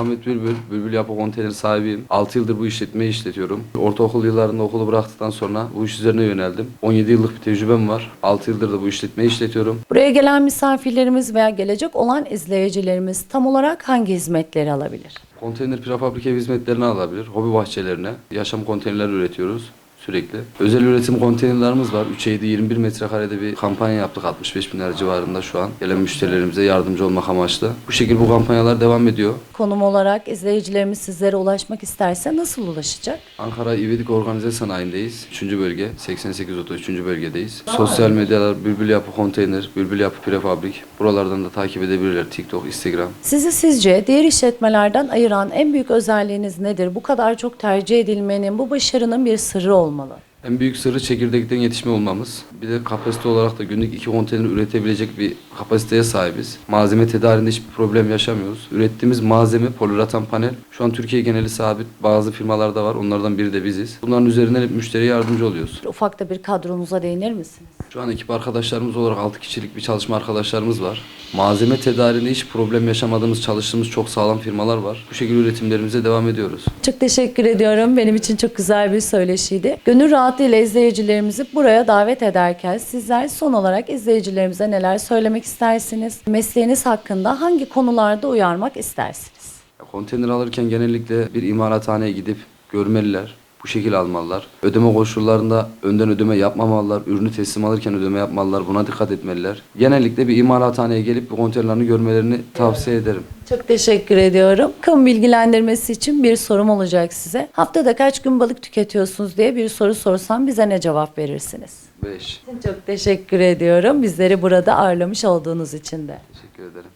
Ahmet Bülbül, Bülbül Yapı Konteyner sahibiyim. 6 yıldır bu işletmeyi işletiyorum. Ortaokul yıllarında okulu bıraktıktan sonra bu iş üzerine yöneldim. 17 yıllık bir tecrübem var. 6 yıldır da bu işletmeyi işletiyorum. Buraya gelen misafirlerimiz veya gelecek olan izleyicilerimiz tam olarak hangi hizmetleri alabilir? Konteyner prefabrik ev hizmetlerini alabilir. Hobi bahçelerine yaşam konteynerleri üretiyoruz sürekli. Özel üretim konteynerlarımız var. 3 7 21 metrekarede bir kampanya yaptık 65 bin lira civarında şu an. Gelen müşterilerimize yardımcı olmak amaçlı. Bu şekilde bu kampanyalar devam ediyor. Konum olarak izleyicilerimiz sizlere ulaşmak isterse nasıl ulaşacak? Ankara İvedik Organize Sanayi'ndeyiz. 3. bölge. 88 Oto 3. bölgedeyiz. Sosyal medyalar Bülbül Yapı Konteyner, Bülbül Yapı Prefabrik. Buralardan da takip edebilirler. TikTok, Instagram. Sizi sizce diğer işletmelerden ayıran en büyük özelliğiniz nedir? Bu kadar çok tercih edilmenin, bu başarının bir sırrı olmalı olmalı. En büyük sırrı çekirdekten yetişme olmamız. Bir de kapasite olarak da günlük iki konteyner üretebilecek bir kapasiteye sahibiz. Malzeme tedarinde hiçbir problem yaşamıyoruz. Ürettiğimiz malzeme poliüreten panel. Şu an Türkiye geneli sabit. Bazı firmalarda var. Onlardan biri de biziz. Bunların üzerinden hep müşteriye yardımcı oluyoruz. Ufak da bir kadronuza değinir misiniz? Şu an ekip arkadaşlarımız olarak 6 kişilik bir çalışma arkadaşlarımız var. Malzeme tedarinde hiç problem yaşamadığımız, çalıştığımız çok sağlam firmalar var. Bu şekilde üretimlerimize devam ediyoruz. Çok teşekkür ediyorum. Benim için çok güzel bir söyleşiydi. Gönül rahatlığıyla izleyicilerimizi buraya davet ederken sizler son olarak izleyicilerimize neler söylemek istersiniz? Mesleğiniz hakkında hangi konularda uyarmak istersiniz? Konteyner alırken genellikle bir imalathaneye gidip görmeliler. Bu şekil almalılar. Ödeme koşullarında önden ödeme yapmamalılar. Ürünü teslim alırken ödeme yapmalılar. Buna dikkat etmeliler. Genellikle bir imalathaneye gelip bu konteynerlerini görmelerini tavsiye ederim. Çok teşekkür ediyorum. Kamu bilgilendirmesi için bir sorum olacak size. Haftada kaç gün balık tüketiyorsunuz diye bir soru sorsam bize ne cevap verirsiniz? 5. Çok teşekkür ediyorum. Bizleri burada ağırlamış olduğunuz için de. Teşekkür ederim.